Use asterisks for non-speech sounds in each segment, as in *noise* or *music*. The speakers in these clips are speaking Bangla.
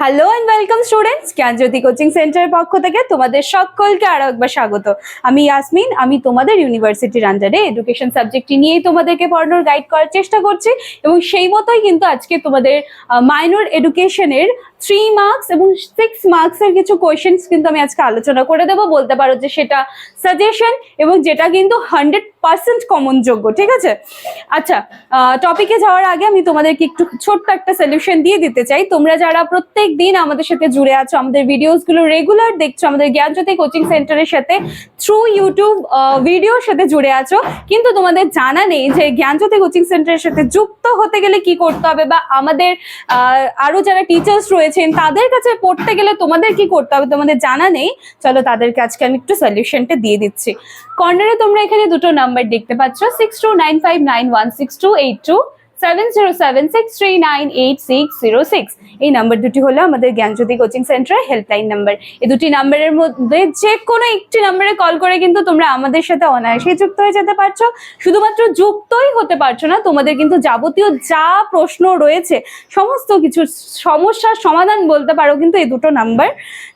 Hello and welcome students Gyanjyoti coaching সেন্টারের পক্ষ থেকে তোমাদের সকলকে আরও একবার স্বাগত। আমি ইয়াসমিন আমি তোমাদের ইউনিভার্সিটির আন্ডারে এডুকেশন সাবজেক্টটি নিয়েই তোমাদেরকে পড়ানোর গাইড করার চেষ্টা করছি এবং সেই মতোই কিন্তু আজকে তোমাদের মাইনর এডুকেশনের থ্রি মার্কস এবং সিক্স মার্কসের কিছু কোয়েশ্চেন্স কিন্তু আমি আজকে আলোচনা করে দেবো। বলতে পারো যে সেটা সাজেশন এবং যেটা কিন্তু হান্ড্রেড পার্সেন্ট কমন যোগ্য, ঠিক আছে? আচ্ছা টপিকে যাওয়ার আগে আমি তোমাদেরকে একটু ছোট্ট একটা সলিউশন দিয়ে দিতে চাই। তোমরা যারা প্রত্যেক দিন আমাদের সাথে জুড়ে আছো, আমাদের ভিডিওসগুলো রেগুলার দেখছ, আমাদের জ্ঞানজ্যোতি কোচিং সেন্টারের সাথে থ্রু ইউটিউব ভিডিওর সাথে জুড়ে আছো, কিন্তু তোমাদের জানা নেই যে জ্ঞানজ্যোতি কোচিং সেন্টারের সাথে যুক্ত হতে গেলে কি করতে হবে বা আমাদের আরও যারা টিচার্স রয়েছেন, তাদের কাছে পড়তে গেলে তোমাদের কি করতে হবে তোমাদের জানা নেই। চলো তাদেরকে আজকে আমি একটু সলিউশনটা দিয়ে দিচ্ছি। কর্নারে তোমরা এখানে দুটো নাম্বার দেখতে পাচ্ছ six two nine five nine one six two eight two seven zero seven six three nine eight six zero six এই নাম্বার দুটি হলো আমাদের জ্ঞানজ্যোতি কোচিং সেন্টারের হেল্পলাইন নাম্বার। এই দুটি নাম্বারের মধ্যে যে কোনো একটি নাম্বারে কল করে কিন্তু তোমরা আমাদের সাথে অনায়াসে যুক্ত হয়ে যেতে পারছ। শুধুমাত্র যুক্তই হতে পারছ না, তোমাদের কিন্তু যাবতীয় যা প্রশ্ন রয়েছে, সমস্ত কিছু সমস্যার সমাধান বলতে পারো কিন্তু এই দুটো নাম্বার।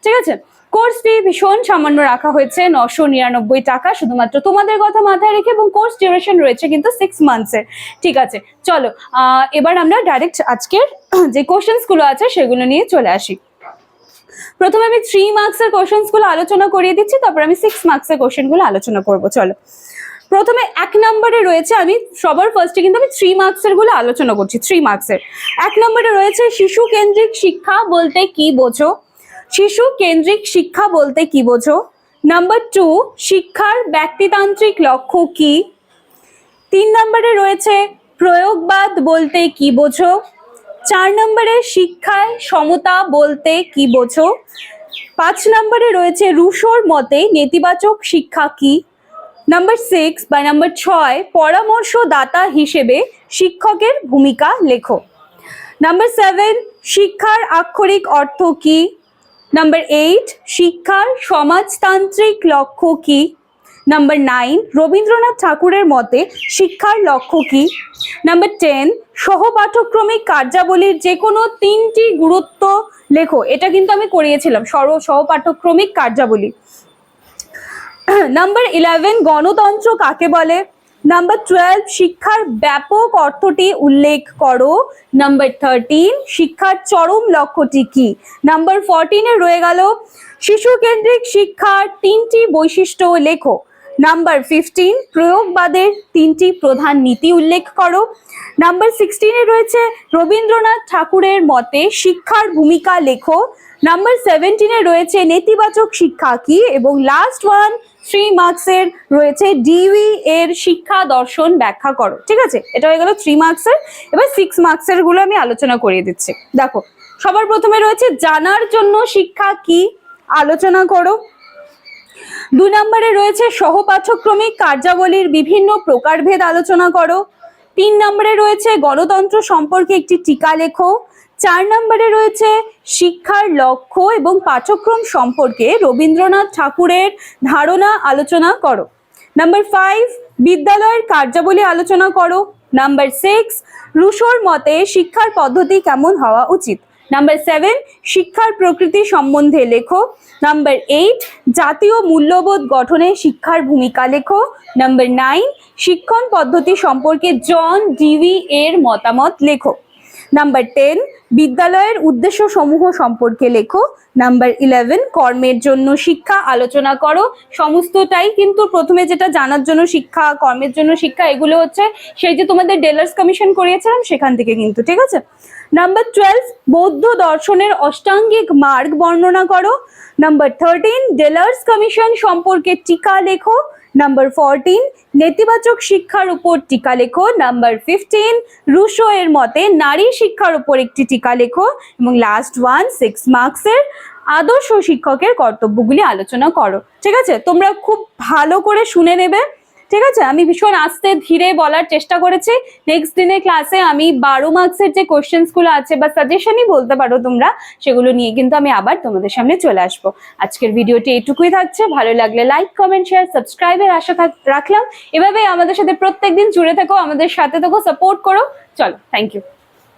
ঠিক আছে? কোর্স ফি ভীষণ সামান্য রাখা হয়েছে, নশো নিরানব্বই টাকা। শুধুমাত্র তোমাদের কথা মাথায় রেখে এবং কোর্স ডিউরেশন রয়েছে কিন্তু সিক্স মান্থসের ঠিক আছে, চলো এবার আমরা ডাইরেক্ট আজকের *clears throat* যে কোশ্চেন্সগুলো আছে সেগুলো নিয়ে চলে আসি। প্রথমে আমি থ্রি মার্কসের কোশ্চেন্সগুলো আলোচনা করিয়ে দিচ্ছি, তারপর আমি সিক্স মার্কসের কোশ্চেনগুলো আলোচনা করব, চলো। প্রথমে এক নম্বরে রয়েছে আমি, সবার ফার্স্টে কিন্তু আমি থ্রি মার্কসেরগুলো আলোচনা করছি থ্রি মার্কসের এক নম্বরে রয়েছে শিশু কেন্দ্রিক শিক্ষা বলতে কি বোঝো? শিশু কেন্দ্রিক শিক্ষা বলতে কি বোঝো? নাম্বার টু শিক্ষার ব্যক্তিতান্ত্রিক লক্ষ্য কি? তিন নম্বরে রয়েছে, প্রয়োগবাদ বলতে কি বোঝো? চার নম্বরে, শিক্ষায় সমতা বলতে কি বোঝো? পাঁচ নম্বরে রয়েছে, রুশোর মতে নেতিবাচক শিক্ষা কি? নাম্বার সিক্স বা নাম্বার ছয়, পরামর্শদাতা হিসেবে শিক্ষকের ভূমিকা লেখো। নাম্বার সেভেন শিক্ষার আক্ষরিক অর্থ কি? নাম্বার এইট শিক্ষার সমাজতান্ত্রিক লক্ষ্য কি? নাম্বার নাইন রবীন্দ্রনাথ ঠাকুরের মতে শিক্ষার লক্ষ্য কি? নাম্বার টেন সহপাঠক্রমিক কার্যাবলীর যে কোনো তিনটি গুরুত্ব লেখো। এটা কিন্তু আমি করিয়েছিলাম সর্ব সহপাঠক্রমিক কার্যাবলী। *clears throat* নাম্বার ইলেভেন গণতন্ত্র কাকে বলে? নাম্বার টুয়েলভ শিক্ষার ব্যাপক অর্থটি উল্লেখ করো। নাম্বার থার্টিন শিক্ষার চরম লক্ষ্যটি কি? নাম্বার ফোরটিনে রয়ে গেল শিশু কেন্দ্রিক শিক্ষার তিনটি বৈশিষ্ট্য লেখো। নাম্বার ফিফটিন প্রয়োগবাদের তিনটি প্রধান নীতি উল্লেখ করো। নাম্বার সিক্সটিনে রয়েছে, রবীন্দ্রনাথ ঠাকুরের মতে শিক্ষার ভূমিকা লেখো। নাম্বার সেভেন্টিনে রয়েছে, নেতিবাচক শিক্ষা কি? এবং লাস্ট ওয়ান থ্রি মার্কসের রয়েছে ডিউই এর শিক্ষা দর্শন ব্যাখ্যা করো, ঠিক আছে? এটা হয়ে গেল থ্রি মার্কসের এবার সিক্স মার্কসেরগুলো আমি আলোচনা করিয়ে দিচ্ছি। দেখো, সবার প্রথমে রয়েছে জানার জন্য শিক্ষা কি? আলোচনা করো। দু নম্বরে রয়েছে সহপাঠক্রমিক কার্যাবলীর বিভিন্ন প্রকারভেদ আলোচনা করো। তিন নম্বরে রয়েছে গণতন্ত্র সম্পর্কে একটি টিকা লেখো। চার নম্বরে রয়েছে শিক্ষার লক্ষ্য এবং পাঠ্যক্রম সম্পর্কে রবীন্দ্রনাথ ঠাকুরের ধারণা আলোচনা করো। নাম্বার ফাইভ বিদ্যালয়ের কার্যাবলী আলোচনা করো। নাম্বার সিক্স রুশোর মতে শিক্ষার পদ্ধতি কেমন হওয়া উচিত? নাম্বার সেভেন শিক্ষার প্রকৃতি সম্বন্ধে লেখো। নাম্বার এইট জাতীয় মূল্যবোধ গঠনে শিক্ষার ভূমিকা লেখো। নাম্বার নাইন শিক্ষণ পদ্ধতি সম্পর্কে জন ডিভি এর মতামত লেখো। নাম্বার টেন বিদ্যালয়ের উদ্দেশ্য সমূহ সম্পর্কে লেখো। নাম্বার ইলেভেন কর্মের জন্য শিক্ষা, আলোচনা করো। সমস্তটাই কিন্তু প্রথমে যেটা জানার জন্য শিক্ষা, কর্মের জন্য শিক্ষা, এগুলো হচ্ছে সেই যে তোমাদের ডেলার্স কমিশন করিয়েছিলাম, সেখান থেকে কিন্তু, ঠিক আছে? নাম্বার টুয়েলভ বৌদ্ধ দর্শনের অষ্টাঙ্গিক মার্গ বর্ণনা করো। নাম্বার থার্টিন ডেলার্স কমিশন সম্পর্কে টিকা লেখো। নাম্বার ফোরটিন নেতিবাচক শিক্ষার উপর টিকা লেখো। নাম্বার ফিফটিন রুশো এর মতে নারী শিক্ষার উপর একটি টিকা লেখো। এবং লাস্ট ওয়ান সিক্স মার্কসের আদর্শ শিক্ষকের কর্তব্যগুলি আলোচনা করো। ঠিক আছে? তোমরা খুব ভালো করে শুনে নেবে। ঠিক আছে? আমি ভীষণ আস্তে ধীরে বলার চেষ্টা করেছি। নেক্সট দিনের ক্লাসে আমি বারো মার্কসের যে কোশ্চেন্সগুলো আছে বা সাজেশনই বলতে পারো তোমরা, সেগুলো নিয়ে কিন্তু আমি আবার তোমাদের সামনে চলে আসব। আজকের ভিডিওটি এইটুকুই থাকছে। ভালো লাগলে লাইক কমেন্ট শেয়ার সাবস্ক্রাইবের আশা রাখলাম। এভাবেই আমাদের সাথে প্রত্যেকদিন জুড়ে থেকো, আমাদের সাথে থেকো সাপোর্ট করো। চলো থ্যাংক ইউ